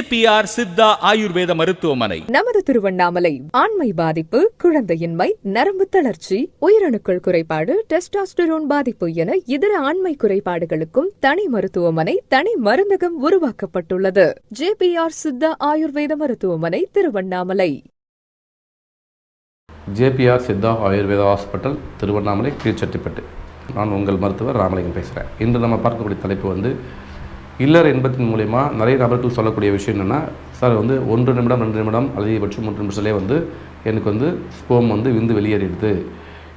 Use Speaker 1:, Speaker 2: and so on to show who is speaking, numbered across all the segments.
Speaker 1: JPR Siddha Ayurveda மருத்துவமனை.
Speaker 2: நமது திருவண்ணாமலை ஆண்மை பாதிப்பு குழந்தையின்மை நரம்பு தளர்ச்சி உயிரணுக்கள் குறைபாடு டெஸ்டாஸ்டரோன் பாதிப்பு என இதர ஆண்மை குறைபாடுகளுக்கும் தனி மருத்துவமனை தனி மருந்தகம் உருவாக்கப்பட்டுள்ளது. ஜேபிஆர் சித்தா ஆயுர்வேத மருத்துவமனை திருவண்ணாமலை.
Speaker 3: ஜேபிஆர் சித்தா ஆயுர்வேதா ஹாஸ்பிட்டல் திருவண்ணாமலை கீழ்ச்சட்டிப்பட்டு நான் உங்கள் மருத்துவர் ராமலிங்கம் பேசுகிறேன் இன்று நம்ம பார்க்கக்கூடிய தலைப்பு வந்து இல்லற இன்பத்தின் மூலயமா நிறைய நபர்கள் சொல்லக்கூடிய விஷயம் என்னென்னா சார் வந்து ஒன்று நிமிடம் ரெண்டு நிமிடம் அதிகபட்சம் மூன்று நிமிஷத்துலேயே வந்து எனக்கு வந்து ஸ்போம் வந்து விந்து வெளியேறிடுது.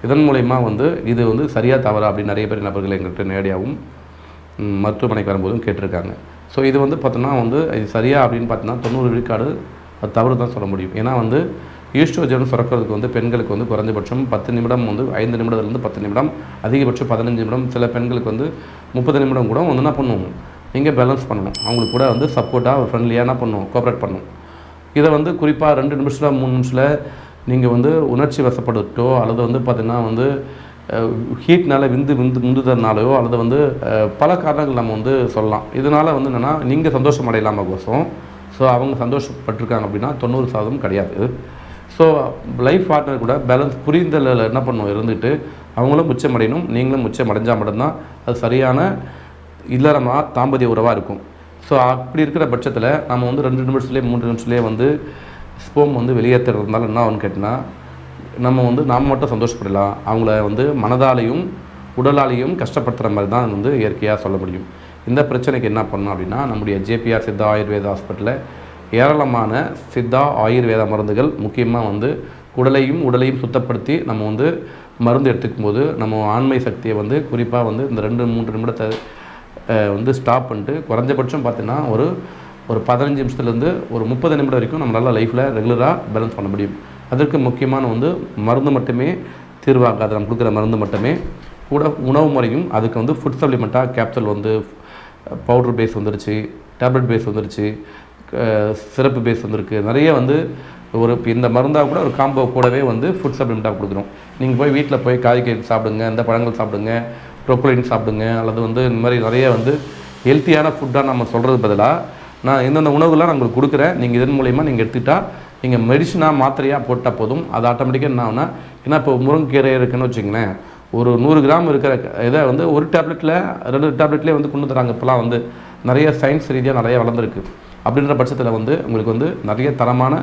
Speaker 3: இதன் மூலயமா வந்து இது வந்து சரியாக தவறா அப்படின்னு நிறைய பேர் நபர்கள் எங்கள்கிட்ட நேரடியாகவும் மருத்துவமனைக்கு வரும்போதும் கேட்டிருக்காங்க. ஸோ இது வந்து பார்த்தோன்னா வந்து இது சரியா அப்படின்னு பார்த்தோன்னா தொண்ணூறு விழுக்காடு அது தவறு தான் சொல்ல முடியும். ஏன்னா வந்து ஈஸ்ட்ரோஜன் சுரக்கிறதுக்கு வந்து பெண்களுக்கு வந்து குறைஞ்சபட்சம் பத்து நிமிடம் வந்து ஐந்து நிமிடத்துலேருந்து பத்து நிமிடம் அதிகபட்சம் பதினஞ்சு நிமிடம். சில பெண்களுக்கு வந்து முப்பது நிமிடம் கூட வந்து என்ன பண்ணுவோம் நீங்கள் பேலன்ஸ் பண்ணணும். அவங்களுக்கு கூட வந்து சப்போர்ட்டாக ஃப்ரெண்ட்லியாக என்ன பண்ணணும் கோஆப்ரேட் பண்ணணும் இதை வந்து குறிப்பாக ரெண்டு நிமிஷத்தில் மூணு நிமிஷத்தில் நீங்கள் வந்து உணர்ச்சி வசப்பட்டுட்டோ அல்லது வந்து பார்த்திங்கன்னா வந்து ஹீட்னால் விந்து விந்து முந்துதனாலையோ அல்லது வந்து பல காரணங்கள் நம்ம வந்து சொல்லலாம். இதனால் வந்து என்னென்னா நீங்கள் சந்தோஷம் அடையலாம கோசம் ஸோ அவங்க சந்தோஷப்பட்டிருக்காங்க அப்படின்னா தொண்ணூறு சதவீதம் கிடையாது. ஸோ லைஃப் பார்ட்னர் கூட பேலன்ஸ் புரிந்தல என்ன பண்ணும்? இருந்துட்டு அவங்களும் முச்சம் அடையணும். நீங்களும் முச்சம் அடைஞ்சால் மட்டும்தான் அது சரியான இல்லறமா தாம்பதிய உறவாக இருக்கும். ஸோ அப்படி இருக்கிற பட்சத்தில் நம்ம வந்து ரெண்டு நிமிஷத்துலேயே மூன்று நிமிஷத்துலேயே வந்து ஸ்போம் வந்து வெளியேற்றுறதுனால என்ன ஆகும்னு கேட்டிங்கன்னா நம்ம வந்து நாம் மட்டும் சந்தோஷப்படலாம். அவங்கள வந்து மனதாலையும் உடலாலையும் கஷ்டப்படுத்துகிற மாதிரி தான் வந்து இயற்கையாக சொல்ல முடியும். இந்த பிரச்சனைக்கு என்ன பண்ணணும் அப்படின்னா நம்முடைய ஜேபிஆர் சித்தா ஆயுர்வேத ஹாஸ்பிட்டலில் ஏராளமான சித்தா ஆயுர்வேத மருந்துகள் முக்கியமாக வந்து உடலையும் உடலையும் சுத்தப்படுத்தி நம்ம வந்து மருந்து எடுத்துக்கும் போது நம்ம ஆண்மை சக்தியை வந்து குறிப்பாக வந்து இந்த ரெண்டு மூன்று நிமிடத்தை வந்து ஸ்டாப் பண்ணிட்டு குறைஞ்சபட்சம் பார்த்தீங்கன்னா ஒரு ஒரு பதினஞ்சு நிமிஷத்துலேருந்து ஒரு முப்பது நிமிடம் வரைக்கும் நம்மளால் லைஃப்பில் ரெகுலராக பேலன்ஸ் பண்ண முடியும். அதற்கு முக்கியமான வந்து மருந்து மட்டுமே தீர்வாகாது. நம்ம கொடுக்குற மருந்து மட்டுமே. கூட உணவு முறையும் அதுக்கு வந்து ஃபுட் சப்ளிமெண்ட்டாக கேப்சூல் வந்து பவுடர் பேஸ் வந்துருச்சு டேப்லெட் பேஸ் வந்துருச்சு சிறப்பு பேஸ் வந்திருக்கு. நிறைய வந்து ஒரு இந்த மருந்தாக கூட ஒரு காம்போ கூடவே வந்து ஃபுட் சப்ளிமெண்ட்டாக கொடுக்குறோம். நீங்கள் போய் வீட்டில் போய் காய்கறி சாப்பிடுங்க இந்த பழங்கள் சாப்பிடுங்க ப்ரோக்கோலின் சாப்பிடுங்க அல்லது வந்து இந்த மாதிரி நிறைய வந்து ஹெல்த்தியான ஃபுட்டாக நம்ம சொல்கிறது பதிலாக நான் எந்தெந்த உணவுகள்லாம் நான் உங்களுக்கு கொடுக்குறேன் நீங்கள் இதன் மூலயமா நீங்கள் எடுத்துக்கிட்டால் நீங்கள் மெடிசனாக மாத்திரையாக போட்டால் போதும். அது ஆட்டோமேட்டிக்காக என்ன ஆகுனா ஏன்னா இப்போ முருங்கைக்கீரை இருக்குன்னு வச்சுங்களேன் ஒரு நூறு கிராம் இருக்கிற இதை வந்து ஒரு டேப்லெட்டில் ரெண்டு டேப்லெட்லேயே வந்து கொண்டு தராங்க. இப்போலாம் வந்து நிறைய சயின்ஸ் ரீதியாக நிறைய வளர்ந்துருக்கு. அப்படின்ற பட்சத்தில் வந்து உங்களுக்கு வந்து நிறைய தரமான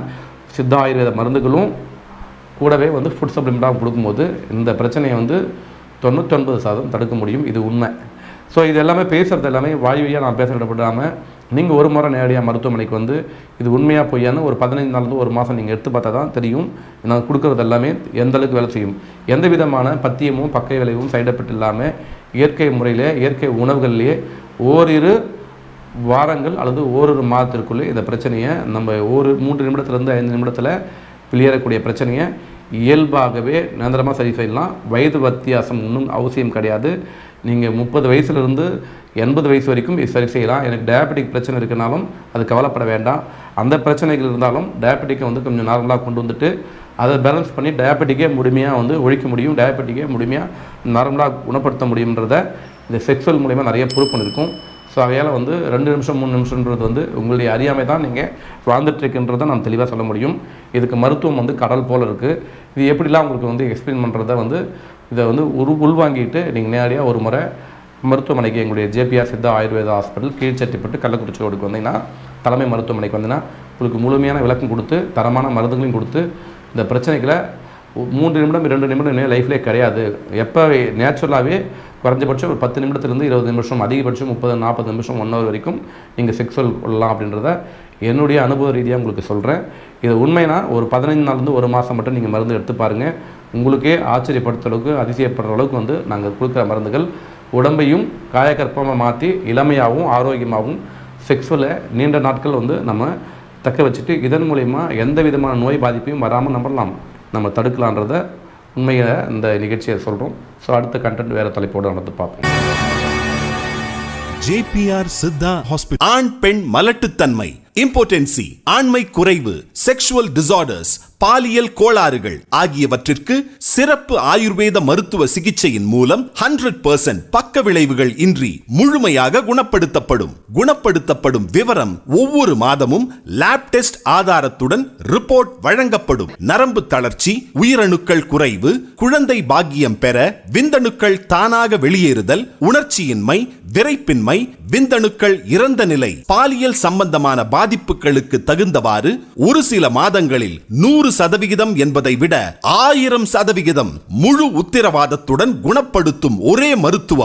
Speaker 3: சித்த ஆயுர்வேத மருந்துகளும் கூடவே வந்து ஃபுட் சப்ளிமெண்ட்டாக கொடுக்கும்போது இந்த பிரச்சனையை வந்து தொண்ணூற்றொன்பது சதம் தடுக்க முடியும். இது உண்மை. ஸோ இது எல்லாமே பேசுகிறது எல்லாமே வாயுவையாக நான் பேசுகிறப்படாமல் நீங்கள் ஒரு முறை நேரடியாக மருத்துவமனைக்கு வந்து இது உண்மையாக பொய்யான்னு ஒரு பதினைந்து நாள்லேருந்து ஒரு மாதம் நீங்கள் எடுத்து பார்த்தா தான் தெரியும். நான் கொடுக்குறது எல்லாமே எந்த அளவுக்கு வேலை செய்யும். எந்த விதமான பத்தியமும் பக்க விளைவும் சைடு எஃபெக்ட் இல்லாமல் இயற்கை முறையில் இயற்கை உணவுகள்லேயே ஓரிரு வாரங்கள் அல்லது ஓரிரு மாதத்திற்குள்ளே இந்த பிரச்சனையை நம்ம ஒரு மூன்று நிமிடத்துலேருந்து ஐந்து நிமிடத்தில் வெளியேறக்கூடிய பிரச்சனையை இயல்பாகவே நிரந்தரமாக சரி செய்யலாம். வயது வித்தியாசம் ஒன்றும் அவசியம் கிடையாது. நீங்கள் முப்பது வயசுலேருந்து எண்பது வயசு வரைக்கும் இது சரி செய்யலாம். எனக்கு டயபெட்டிக் பிரச்சனை இருக்குனாலும் அது கவலைப்பட வேண்டாம். அந்த பிரச்சனைகள் இருந்தாலும் டயபெட்டிக்கை வந்து கொஞ்சம் நார்மலாக கொண்டு வந்துட்டு அதை பேலன்ஸ் பண்ணி டயபெட்டிக்கே முழுமையாக வந்து ஒழிக்க முடியும். டயபெட்டிக்கே முழுமையாக நார்மலாக குணப்படுத்த முடியுன்றத இந்த செக்ஸுவல் மூலயமா நிறைய ப்ரூவ் பண்ணியிருக்கும் ஸோ அவையால் வந்து ரெண்டு நிமிஷம் மூணு நிமிஷம்ன்றது வந்து உங்களுடைய அறியாமை தான் நீங்கள் வாழ்ந்துட்டுருக்குன்றதை நான் தெளிவாக சொல்ல முடியும். இதுக்கு மருத்துவம் வந்து கடல் போல் இருக்குது இது எப்படிலாம் உங்களுக்கு வந்து எக்ஸ்பிளைன் பண்ணுறத வந்து இதை வந்து உரு உள்வாங்கிட்டு நீங்கள் நேரடியாக ஒரு முறை மருத்துவமனைக்கு எங்களுடைய J B R Siddha Ayurveda hospital Keezhchattipattu Kallakurichi ரோடுக்கு வந்தீங்கன்னா தலைமை மருத்துவமனைக்கு வந்தீங்கன்னா உங்களுக்கு முழுமையான விளக்கம் கொடுத்து தரமான மருந்துகளையும் கொடுத்து இந்த பிரச்சனைகளை மூன்று நிமிடம் இரண்டு நிமிடம் லைஃப்லேயே கிடையாது. எப்போ நேச்சுரலாகவே குறைஞ்சபட்சம் ஒரு பத்து நிமிடத்துலேருந்து இருபது நிமிஷம் அதிகபட்சம் முப்பது நாற்பது நிமிஷம் ஒன் ஹவர் வரைக்கும் நீங்கள் செக்ஸுவல் கொள்ளலாம் அப்படின்றத என்னுடைய அனுபவ ரீதியாக உங்களுக்கு சொல்கிறேன் இது உண்மைனா ஒரு பதினைந்து நாள்லேருந்து ஒரு மாதம் மட்டும் நீங்கள் மருந்து எடுத்து பாருங்கள் உங்களுக்கே ஆச்சரியப்படுத்துற அளவுக்கு அதிசயப்படுற அளவுக்கு வந்து நாங்கள் கொடுக்குற மருந்துகள் உடம்பையும் காயக்கற்பமாக மாற்றி இளமையாகவும் ஆரோக்கியமாகவும் செக்ஸுவலை நீண்ட நாட்கள் வந்து நம்ம தக்க வச்சுட்டு இதன் மூலயமா எந்த விதமான நோய் பாதிப்பையும் வராமல் நம்பலாம் நம்ம தடுக்கலான்றத உண்மையை இந்த நிகழ்ச்சியை சொல்கிறோம் ஸோ அடுத்த கண்டென்ட் வேறு தலைப்போடு நடந்து பார்ப்போம்.
Speaker 4: ஜேபிஆர் சித்தா ஹாஸ்பிட்டல் ஆண் பெண் மலட்டுத்தன்மை இம்போர்டென்சி ஆண்மை குறைவு செக்ஷுவல் டிசார்டர்ஸ் பாலியல் கோளாறுகள் ஆகியவற்றிற்கு சிறப்பு ஆயுர்வேத மருத்துவ சிகிச்சையின் மூலம் ஹண்ட்ரட் பர்சன்ட் பக்க விளைவுகள் இன்றி முழுமையாக குணப்படுத்தப்படும். குணப்படுத்தப்படும் விவரம் ஒவ்வொரு மாதமும் லேப் டெஸ்ட் ஆதாரத்துடன் ரிப்போர்ட் வழங்கப்படும். நரம்பு தளர்ச்சி உயிரணுக்கள் குறைவு குழந்தை பாக்கியம் பெற விந்தணுக்கள் தானாக வெளியேறுதல் உணர்ச்சியின்மை விரைப்பின்மை விந்தணுக்கள் இறந்த நிலை பாலியல் சம்பந்தமான பாதிப்புகளுக்கு தகுந்தவாறு ஒரு சில மாதங்களில் நூறு நூறு சதவிகிதம் என்பதை விட ஆயிரம் சதவிகிதம் முழு உத்திரவாதத்துடன் குணப்படுத்தும் ஒரே மருத்துவம்.